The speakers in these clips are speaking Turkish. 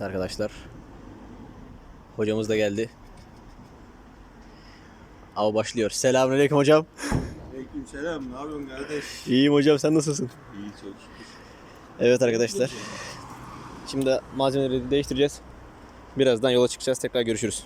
Evet arkadaşlar. Hocamız da geldi. Av başlıyor. Selamünaleyküm hocam. Aleykümselam. Ne yapıyorsun kardeş? İyiyim hocam sen nasılsın? İyi çok şükür. Evet arkadaşlar. Şimdi malzemeleri değiştireceğiz. Birazdan yola çıkacağız. Tekrar görüşürüz.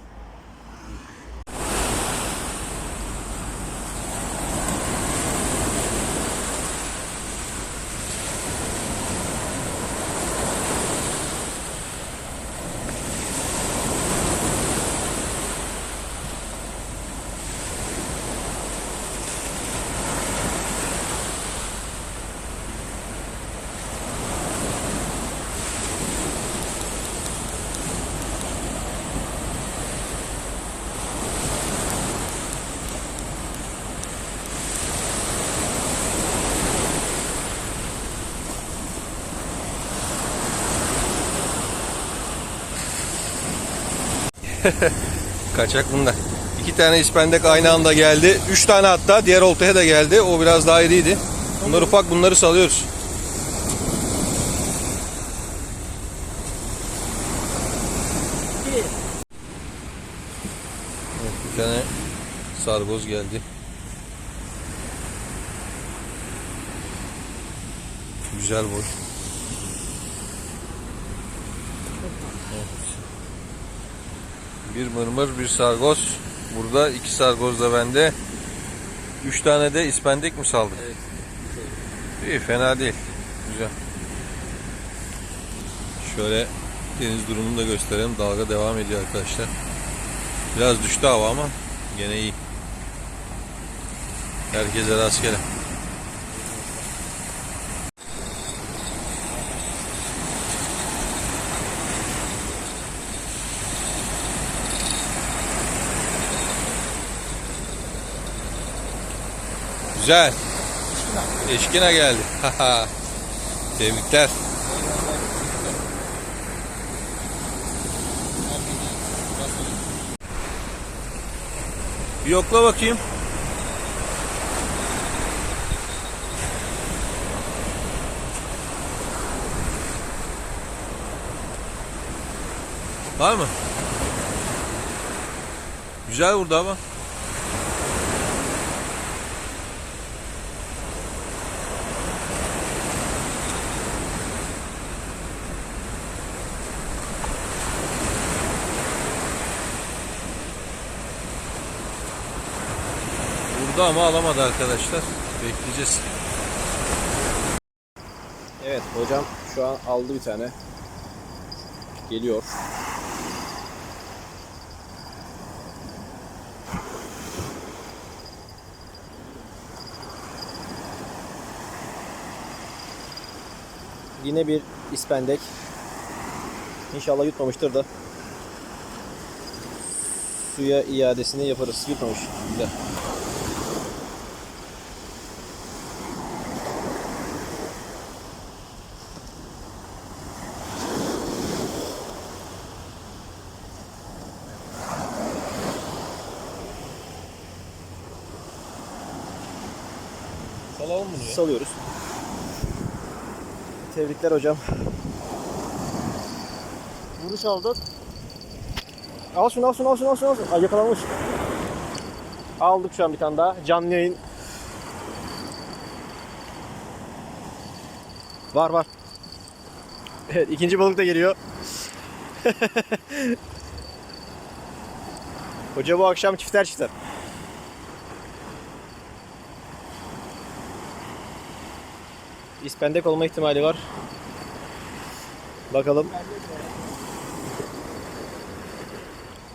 Kaçak bunda. İki tane ispendek aynı anda geldi. Üç tane hatta diğer oltaya da geldi. O biraz daha iriydi. Bunlar ufak bunları salıyoruz. Evet, bir tane sargoz geldi. Güzel boy. Bir mırmır, bir sargoz. Burada iki sargoz da bende. Üç tane de ispendek mi saldık? Evet. İyi, fena değil. Güzel. Şöyle deniz durumunu da gösterelim. Dalga devam ediyor arkadaşlar. Biraz düştü hava ama gene iyi. Herkese rastgele. Güzel. Eşkina geldi. Haha. Tebrikler. Yokla bakayım. Var mı? Güzel vurdu ama. Vurdu ama alamadı arkadaşlar. Bekleyeceğiz. Evet hocam şu an aldı bir tane. Geliyor. Yine bir ispendek. İnşallah yutmamıştır da. Suya iadesini yaparız. Yutmamış. Güzel. Salalım bunu ya. Salıyoruz. Tebrikler hocam. Vuruş aldık. Al şunu al şunu al şunu al şunu. al şunu. Ay yakalanmış. Aldık şu an bir tane daha. Canlı yayın. Var var. Evet ikinci balık da geliyor. Hoca bu akşam çifter çifter. İspendek olma ihtimali var. Bakalım.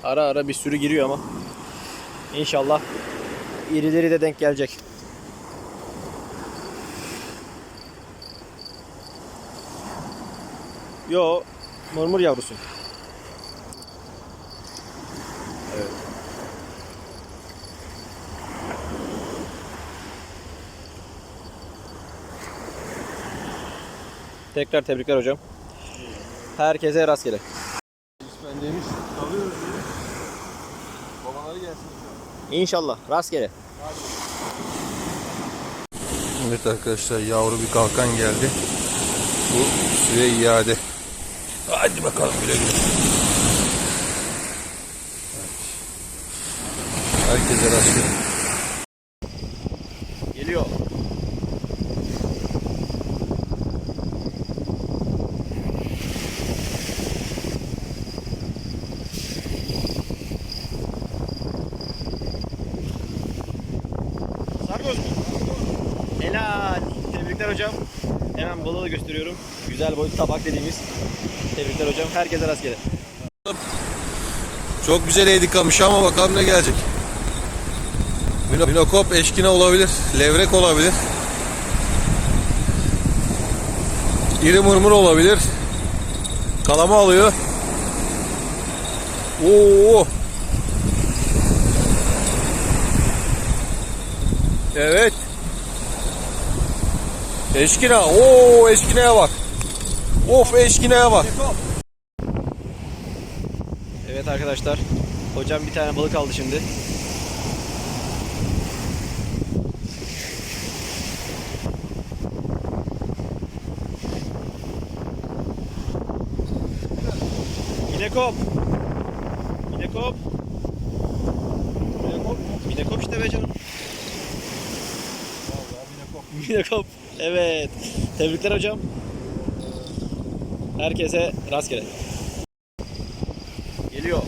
Ara ara bir sürü giriyor ama. İnşallah irileri de denk gelecek. Yo, murmur yavrusu. Tekrar tebrikler hocam. Herkese rastgele. İspendeğimiz alıyoruz diye. Babaları gelsin. İnşallah rastgele. Evet arkadaşlar yavru bir kalkan geldi. Bu suya iade. Hadi bakalım güle güle. Herkese rastgele. Geliyor. Sargoz mu? Helal. Tebrikler hocam. Hemen balığı da gösteriyorum. Güzel boy tabak dediğimiz. Tebrikler hocam. Herkese rastgele. Çok güzel eğdik kamışı ama bakalım ne gelecek. Mino- Minokop eşkine olabilir. Levrek olabilir. İri mırmır olabilir. Kalama alıyor. Oo. Evet. Eşkine. Oo eşkineye bak. Of eşkineye bak. Evet arkadaşlar. Hocam bir tane balık aldı şimdi. Yine kop. Yine kop. Yine kop. Yine kop işte be canım. Yine kop. Evet. Tebrikler hocam. Herkese rastgele. Geliyor.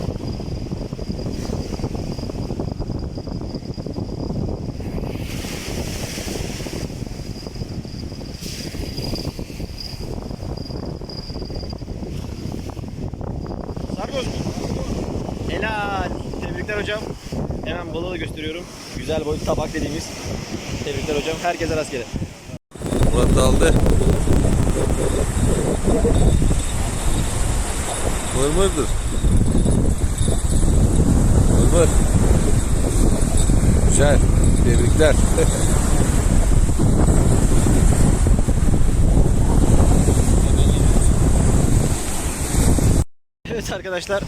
Sargoz mu? Tebrikler hocam. Hemen balığı da gösteriyorum. Güzel boy tabak dediğimiz. Tebrikler hocam. Herkese rastgele. Murat aldı. Mırmırdır. Mırmır. Güzel. Tebrikler. Evet arkadaşlar.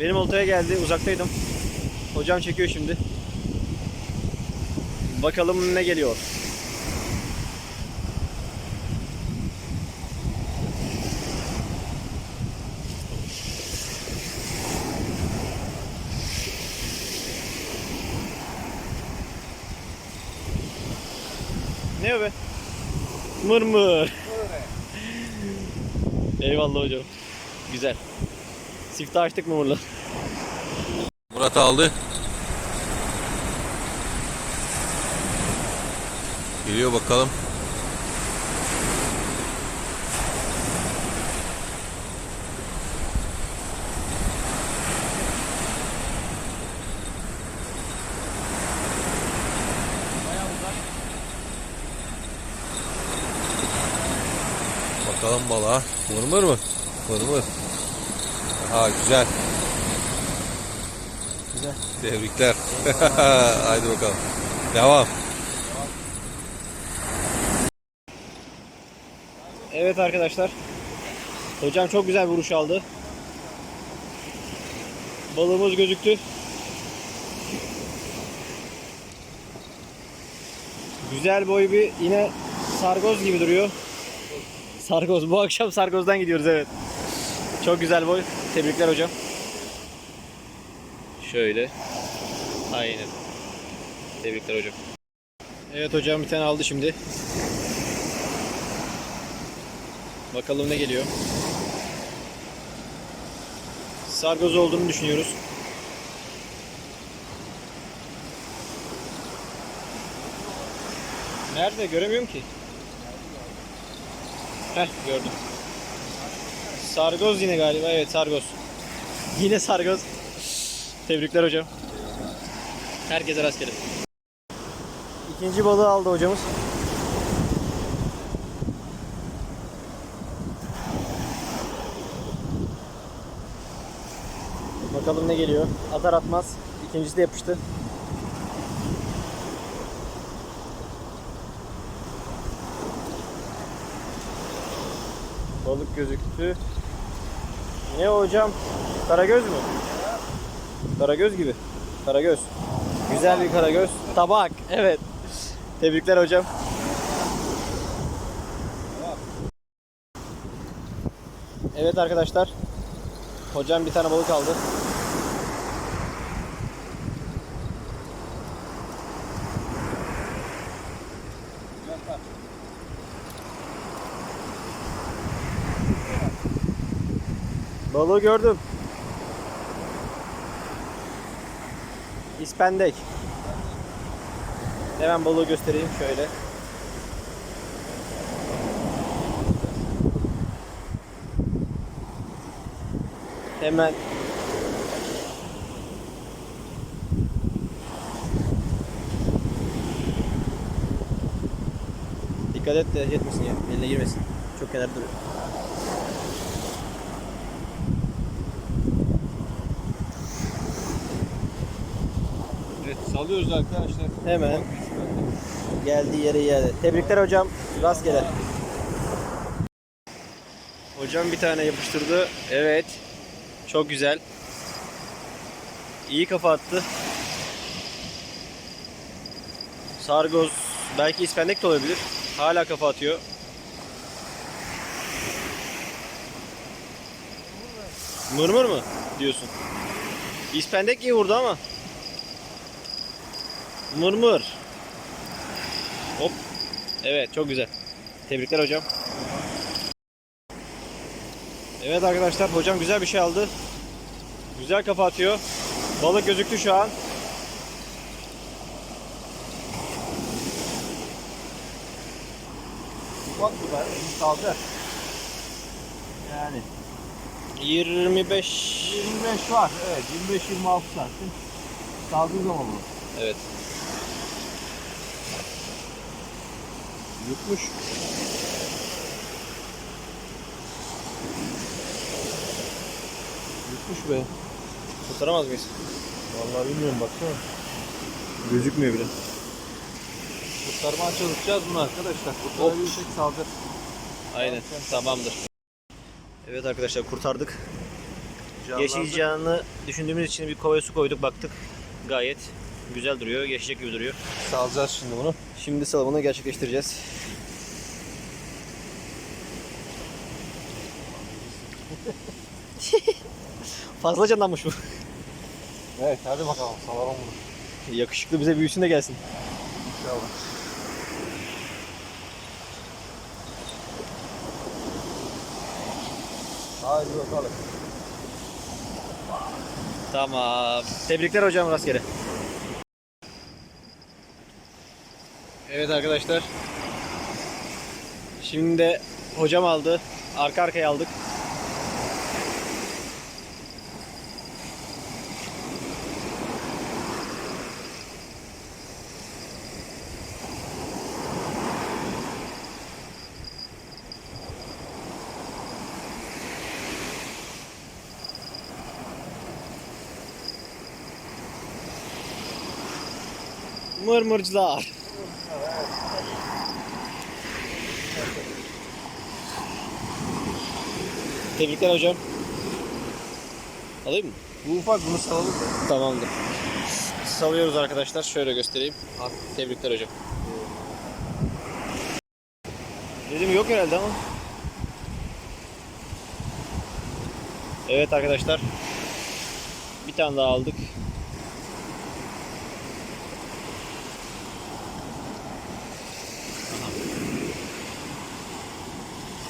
Benim oltaya geldi. Uzaktaydım. Hocam çekiyor şimdi. Bakalım ne geliyor. Ne o be? Mırmır. Eyvallah hocam. Güzel. Siftah açtık mı burada? Murat aldı. Geliyor. Bakalım Mırmır mı? Mırmır. Ha güzel. Güzel. Tebrikler. Haydi bakalım. Devam. Evet arkadaşlar. Hocam çok güzel vuruş aldı. Balığımız gözüktü. Güzel boy bir yine sargoz gibi duruyor. Sargoz. Bu akşam sargozdan gidiyoruz evet. Çok güzel boy. Tebrikler hocam. Şöyle. Aynen. Tebrikler hocam. Evet hocam bir tane aldı şimdi. Bakalım ne geliyor. Sargoz olduğunu düşünüyoruz. Nerede? Göremiyorum ki. Heh gördüm. Sargoz yine galiba. Evet sargoz. Yine sargoz. Tebrikler hocam. Herkese rastgele. İkinci balığı aldı hocamız. Bakalım ne geliyor. Atar atmaz. İkincisi de yapıştı. Balık gözüktü. Ne hocam? Karagöz mü? Karagöz gibi. Karagöz. Güzel bir karagöz. Tabak. Evet. Tebrikler hocam. Evet arkadaşlar. Hocam bir tane balık aldı. Balığı gördüm. İspendek. Hemen balığı göstereyim şöyle. Hemen Dikkat et de yetmesin ya. Eline girmesin. Çok kenarda duruyor. Evet salıyoruz arkadaşlar. Hemen geldiği yere geldi. Tebrikler hocam. Rastgele. Hocam bir tane yapıştırdı. Evet. Çok güzel. İyi kafa attı. Sargoz belki ispendek de olabilir. Hala kafa atıyor. Mırmır mı diyorsun? İspendek iyi vurdu ama. Mırmır. Hop. Evet çok güzel. Tebrikler hocam. Evet arkadaşlar hocam güzel bir şey aldı. Güzel kafa atıyor. Balık gözüktü şu an. Bak bu da saldı. Yani 25 25 var. Evet 25-26 santim. Saldığı zaman bu. Evet. Yutmuş. Yutmuş be. Kurtaramaz mıyız? Vallahi bilmiyorum baksana. Gözükmüyor bile. Kurtarmaya çalışacağız bunu arkadaşlar. Kurtarabilsek saldır. Aynen. Tamamdır. Evet arkadaşlar kurtardık. Canlandı. Düşündüğümüz için bir kovaya su koyduk baktık. Gayet güzel duruyor. Yaşayacak gibi duruyor. Salacağız şimdi bunu. Şimdi salımını gerçekleştireceğiz. Fazla canlanmış bu. Evet hadi bakalım salalım bunu. Yakışıklı bize büyüsün de gelsin. İnşallah. Haydi bakalım. Tamam. Tebrikler hocam rastgele. Evet arkadaşlar. Şimdi de hocam aldı. Arka arkaya aldık. Mırmırcılar. Tebrikler hocam. Alayım mı? Bu ufak bunu salalım. Tamamdır. Salıyoruz arkadaşlar. Şöyle göstereyim. Tebrikler hocam. Dedim yok herhalde ama. Evet arkadaşlar. Bir tane daha aldık.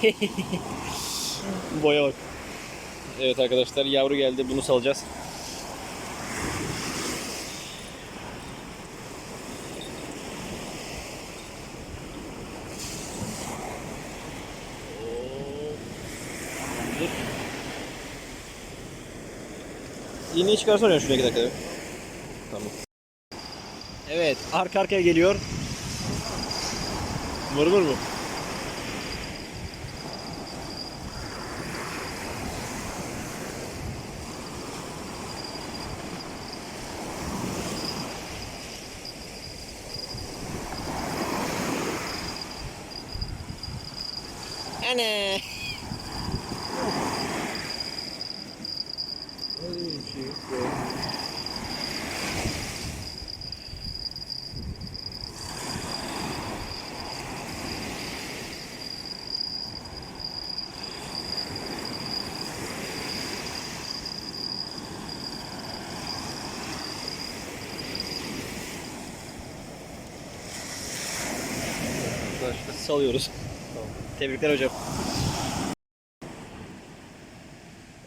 Boya bak. Evet arkadaşlar yavru geldi. Bunu salacağız. İğneyi çıkarsana oraya şuraya dakika. Tamam. Evet arka arkaya geliyor. Mırmır mı? Ana. Salıyoruz. Tebrikler hocam.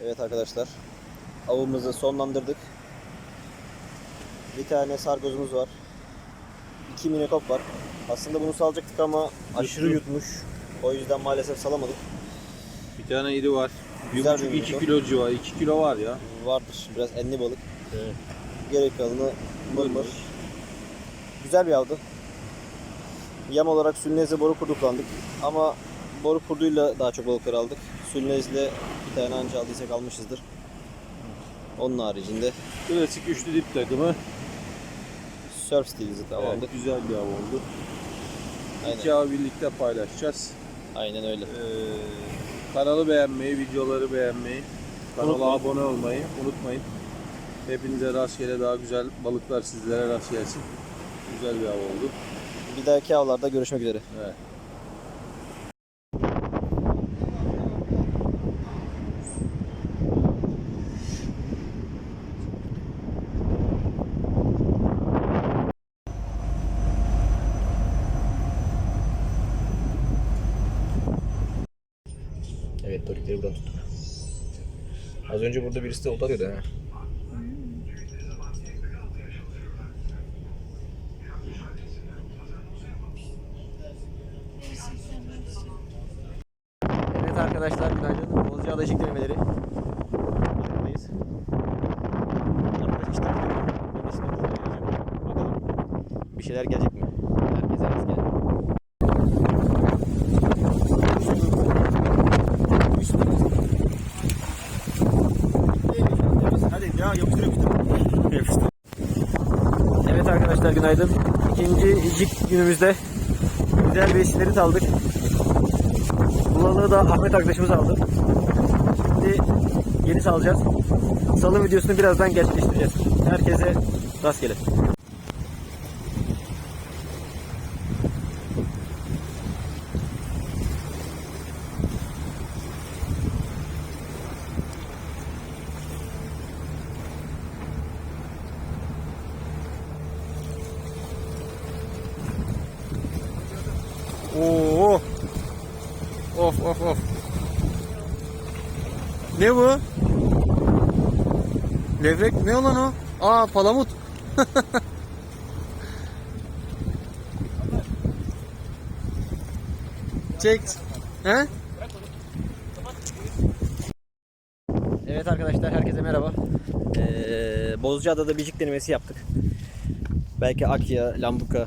Evet arkadaşlar. Avımızı sonlandırdık. Bir tane sargozumuz var. İki minekop var. Aslında bunu salacaktık ama aşırı yutmuş. O yüzden maalesef salamadık. Bir tane iri var. Güzel 1,5-2 bir kilo civarı. 2 kilo var ya. Vardır biraz enli balık. Evet. Gerek kalanı mırmır. Güzel bir avdı. Yam olarak sülnezle boru kurdu kullandık. Ama boru kurduyla daha çok balıklar aldık. Sülnezle bir tane anca aldıysak almışızdır. Onun haricinde Klasik üçlü dip takımı. surf stilizi tamamdır. Evet, güzel bir av oldu. Aynen. İki av birlikte paylaşacağız. Aynen öyle. Ee, kanalı beğenmeyi, videoları beğenmeyi, kanala Unutmayın. abone olmayı unutmayın. Hepinize rastgele daha güzel balıklar sizlere rast gelsin. Güzel bir av oldu. Bir dahaki avlarda görüşmek üzere. Evet Az önce burada birisi de olta arıyordu ha. Evet arkadaşlar günaydın. Bozcaada edeceğim. Bakalım bir şeyler gelecek mi? Herkese rastgele. Hadi Arkadaşlar günaydın. İkinci icik günümüzde güzel bir isileri aldık. Bu balığı da Ahmet arkadaşımız aldı. Şimdi yeni salacağız. Salım videosunu birazdan gerçekleştireceğiz. Herkese rastgele. Ne bu? Levrek ne olan o? Aa palamut. Çek. He? Evet arkadaşlar herkese merhaba. Ee, Bozcaada'da bicik denemesi yaptık. Belki Akya, Lambuka,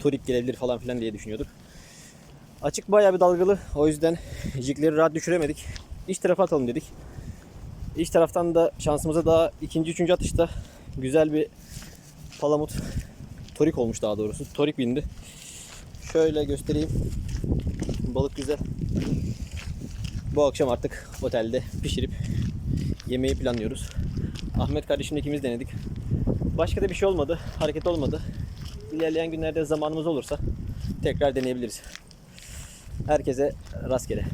Torik gelebilir falan filan diye düşünüyorduk. Açık bayağı bir dalgalı. O yüzden jigleri rahat düşüremedik. İç tarafa atalım dedik. İç taraftan da şansımıza daha ikinci, üçüncü atışta güzel bir palamut torik olmuş daha doğrusu. Torik bindi. Şöyle göstereyim. Balık güzel. Bu akşam artık otelde pişirip yemeği planlıyoruz. Ahmet kardeşimle ikimiz denedik. Başka da bir şey olmadı. Hareket olmadı. İlerleyen günlerde zamanımız olursa tekrar deneyebiliriz. Herkese rastgele.